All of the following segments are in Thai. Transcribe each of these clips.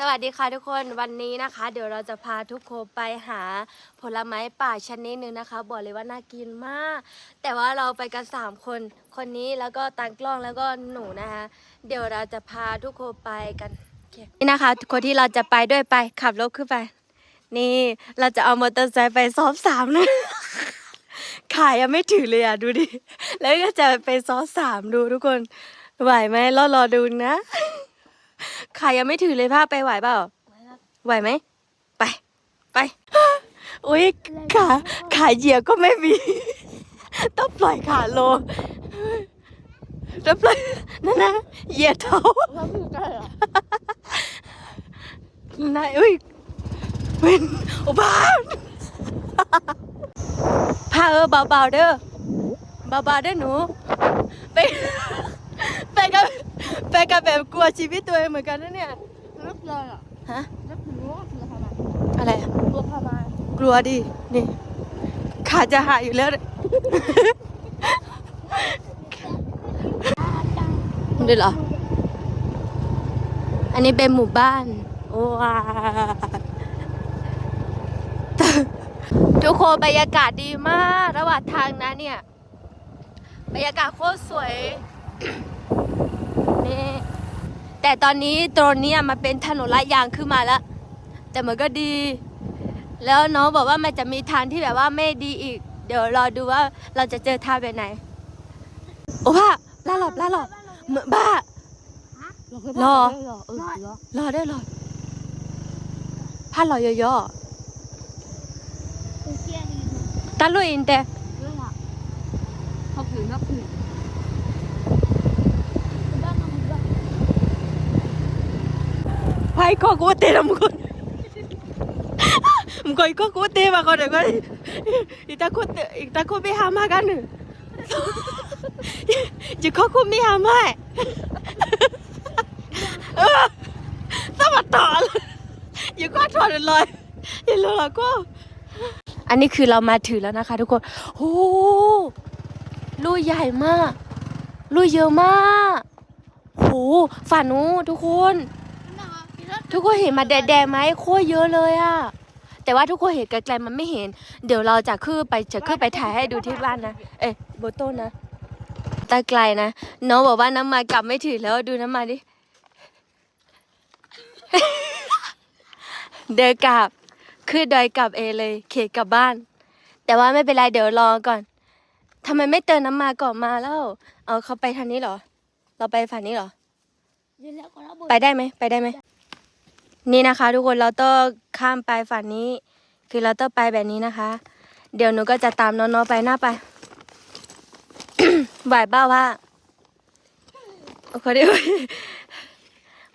สวัสดีค่ะทุกคนวันนี้นะคะ เดี๋ยวเราจะพาทุกคนไปหาผลไม้ป่าชนิดหนึ่งนะคะ บอกเลยว่าน่ากินมาก แต่ว่าเราไปกันสามคนคนนี้แล้วก็ตังกล้องแล้วก็หนูนะคะ เดี๋ยวเราจะพาทุกคนไปกันนี่นะคะคนที่เราจะไปด้วยไปขับรถขึ้นไป นี่เราจะเอามอเตอร์ไซค์ไปซ้อมสามนะขายังไม่ถือเลยอะดูดิแล้วก็จะไปซ้อมสามดูทุกคนไหวไหมรอรอดูนะ ขายังไม่ถือเลยผ้าไปไหวเปล่า ไหวไหม ไป ไป อุ้ยขาขาเหยียบก็ไม่มี ต้องปล่อยขาลงต้องปล่อยนั่นนะเหยียดเท้าแล้วพี่ใกล้อะนายอุ้ยเป็นอุบาทผ้าเออเบาๆเด้อเบาๆเด้อหนู ไปไปกับ ไปกับแบบกลัวชีวิตตัวเองเหมือนกันนะเนี่ยลึกเลยอะฮะลึกรู้ว่าคือทำไมอะไรอะตัวทำไมกลัวดินี่ขาจะหายอยู่แล้วเนี่ยดูเหรอ อันนี้เป็นหมู่บ้านโอ้ว้าทุกคนบรรยากาศดีมาก ระหว่างทางนะเนี่ย บรรยากาศโคตรสวยนี่ แต่ตอนนี้ตรงนี้มันเป็นถนนลาดยางขึ้นมาแล้ว แต่มันก็ดี แล้วน้องบอกว่ามันจะมีทางที่แบบว่าไม่ดีอีก เดี๋ยวรอดูว่าเราจะเจอทางแบบไหน โอ้บ้าล่าหลบล่าหลบเหมือนบ้ารอรอได้รอผ้ารอเยอะกูเกี้ยนี่ๆตาลุยอินแต่เรื่องอะเขาผืนเขาผืนบ้าน กูไม่หามากันหนึ่งจะก็กูไม่หามาเออสมัครต่อเลยอยู่ก็ถอดเลยอย่าลืมละก็อันนี้คือเรามาถึงแล้วนะคะทุกคนโอ้ลูกใหญ่มากลูกเยอะมากโหฝันนูทุกคน ทุกคนเห็นมาแดงๆไหมโคตรเยอะเลยอะแต่ว่าทุกคนเห็นไกลๆมันไม่เห็น เดี๋ยวเราจะขึ้นไปจะขึ้นไปถ่ายให้ดูที่บ้านนะ เอ๊ะโบโต้นะตาไกลนะ น้องบอกว่าน้ำมากลับไม่ถึงแล้วดูน้ำมาดิ เดินกลับขึ้นดอยกลับเองเลย เขตกลับบ้าน แต่ว่าไม่เป็นไรเดี๋ยวรอก่อนทำไมไม่เติมน้ำมาก่อนมาแล้ว เอาเขาไปทางนี้เหรอ เราไปฝั่งนี้เหรอเดี๋ยวแล้วก็ระเบิดไปได้ไหม ไปได้ไหม นี่นะคะ ทุกคนเราต้องข้ามไปฝั่งนี้ คือเราต้องไปแบบนี้นะคะ เดี๋ยวหนูก็จะตามน้องๆไปหน้าไปไหวเปล่าว่าโอเคดิ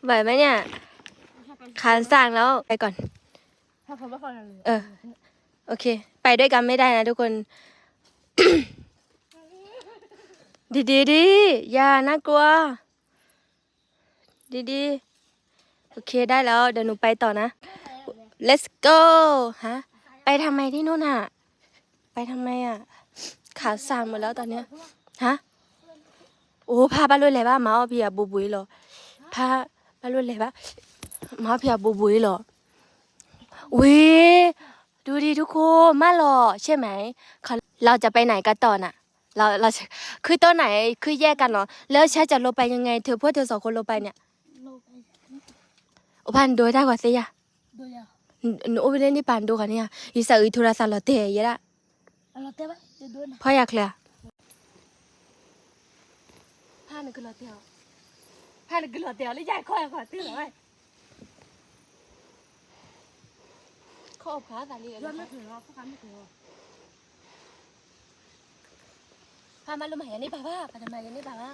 ไหวไหมเนี่ยขานสั่งแล้วไปก่อนถ้าเขาไม่ค่อยเลยเออ โอเค ไปด้วยกันไม่ได้นะทุกคน ดีดีๆดีอย่าน่ากลัว ดีดีๆ โอเคได้แล้วเดี๋ยวหนูไปต่อนะ let's go ฮะไปทำไมที่นู่นอะ ไปทำไมอะ ขาสั่นหมดแล้วตอนเนี้ยฮะโอ้พาบ้านรุ่นเลยป่ะมาเอาเพียบุบุยหรอพาบ้านรุ่นเลยป่ะมาเอาเพียบุบุยหรออุ้ยดูดิทุกคนมาหล่อใช่ไหมเขาเราจะไปไหนกันต่อน่ะเราเราคือตัวไหนคือแยกกันเหรอแล้วฉันจะลงไปยังไง เธอพวกเธอสองคนลงไปเนี่ยโลไป โอพันดูได้กว่าสิยะดูแล้วหนูโอไปเล่นที่ปานดูกันเนี่ยอีสาอีโทรศัพท์เราเตะเยอะละเราเต้ปะจะดูนะพ่ออยากเลยผ้าหนึ่งคือเราเตียวผ้าหนึ่งคือเราเตียวแล้วใหญ่ค่อยกว่าตื้อเลยเขาอบขาสาลีย้อนไม่ถึงเราเขาคันไม่ถึงเราพามาลุมหายันนี่ป่าว่าพาทำไมยันนี่ป่าว่า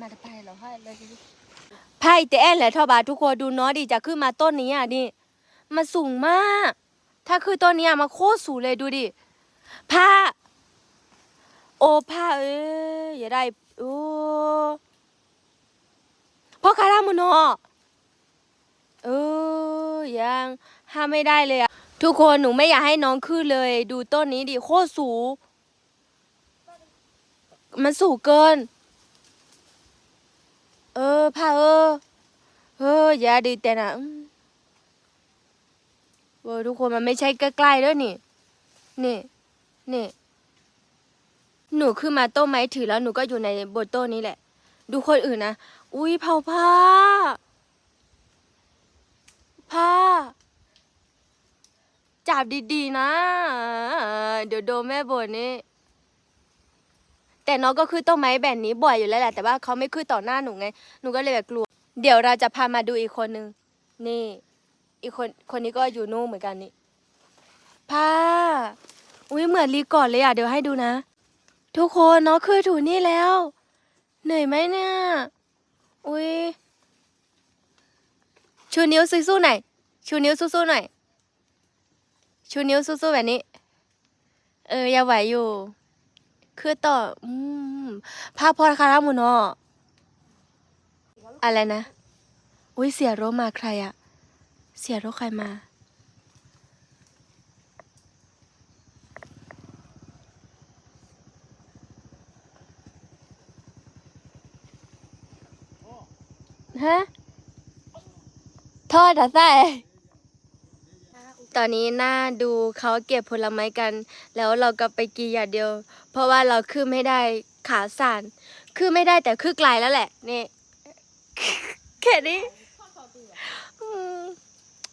มาไปเหรอให้เลยไพ่แต่แอนแหละทอบาทุกคนดูเนาะดิจะขึ้นมาต้นนี้อะนี่มันสูงมาก ถ้าคือต้นนี้มันโคตรสูงเลยดูดิผ้า โอ้ผ้าเอ้ยอย่าได้โอ้พ่อคารามุนอเออยังห้ามไม่ได้เลยอะทุกคนหนูไม่อยากให้น้องขึ้นเลย ดูต้นนี้ดิโคตรสูงมันสูงเกิน ออผ้าเออเฮ้ยอย่าดีแต่นะเว้ยทุกคนมันไม่ใช่ใกล้ๆแล้วนี่ นี่ นี่ หนูขึ้นมาโต๊ะไม้ถือแล้วหนูก็อยู่ในบนโต๊ะนี้แหละ ดูคนอื่นนะ อุ้ยเผาผ้า ผ้า จับดีๆนะ เดี๋ยวโดนแม่บ่นนี่ แต่น้องก็คือต้นไม้แบบนี้บ่อยอยู่แล้วแหละแต่ว่าเขาไม่คือต่อหน้าหนูไงหนูก็เลยแบบกลัว เดี๋ยวเราจะพามาดูอีกคนนึงนี่ อีกคนคนนี้ก็อยู่นู่นเหมือนกันนี่ผ้าอุ้ยเหมือนรีก่อนเลยอะเดี๋ยวให้ดูนะ ทุกคนน้องคือถูนี่แล้ว เหนื่อยไหมเนี่ยอุ้ยชูนิ้วสู้ๆหน่อยชูนิ้วสู้ๆหน่อยชูนิ้วสู้ๆแบบนี้ เออยังไหวอยู่ คือต่ออืมภาพพอคารามุนออะไรนะ อุ้ยเสียรถมาใครอะเสียรถใครมาฮะทอดอใส่ ตอนนี้น่าดูเขาเก็บผลไม้กัน แล้วเราก็ไปกินอย่างเดียว เพราะว่าเราคือไม่ได้ขาสั่นคือไม่ได้แต่คือไกลแล้วแหละนี่แค่นี้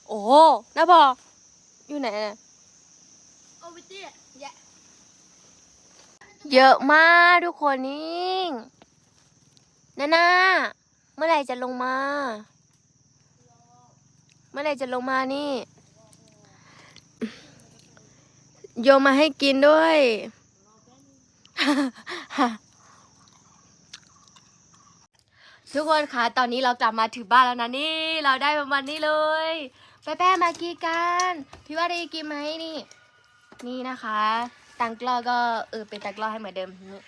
โอ้โหน้าพออยู่ไหนน่ะเยแยะเยอะมากทุกคนนี่นานาเมื่อไหร่จะลงมา เมื่อไหร่จะลงมานี่ โยมมาให้กินด้วย ทุกคนคะตอนนี้เรากลับมาถึงบ้านแล้วนะนี่ เราได้ประมาณนี้เลย แป๊ะมากีกันพี่ว่าได้กินไหมนี่ นี่นะคะ ตังกล้อก็เออเป็นตังกล้อให้เหมือนเดิมนี่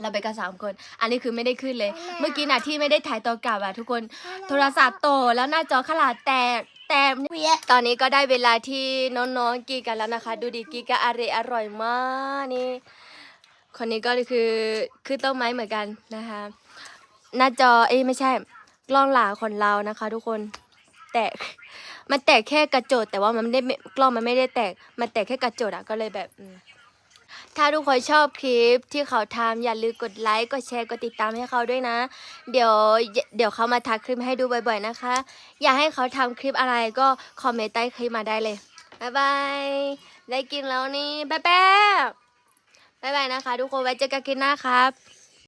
เราไปกันสามคน อันนี้คือไม่ได้ขึ้นเลย เมื่อกี้น่ะที่ไม่ได้ถ่ายตัวกลับอะทุกคน โทรศัพท์โตแล้วหน้าจอขลาดแตกแต่ตอนนี้ก็ได้เวลาที่น้องๆกินกันแล้วนะคะ ดูดิกินกันอร่อยอร่อยมากนี่ คนนี้ก็คือคือต้นไม้เหมือนกันนะคะ หน้าจอเอ้ยไม่ใช่กล้องหลังของเรานะคะ ทุกคนแตกมันแตกแค่กระจกแต่ว่ามันไม่ได้ไม่กล้องมันไม่ได้แตก มันแตกแค่กระจกอะก็เลยแบบอืม ถ้าทุกคนชอบคลิปที่เขาทำอย่าลืมกดไลค์กดแชร์กดติดตามให้เขาด้วยนะ เดี๋ยวเดี๋ยวเขามาทักคลิปให้ดูบ่อยๆนะคะ อยากให้เขาทำคลิปอะไรก็คอมเมนต์ใต้คลิปมาได้เลยบ๊ายบายได้กินแล้วนี่บ๊ายบๆบ๊ายบายนะคะ ทุกคนไว้เจอกันคลิปหน้าครับ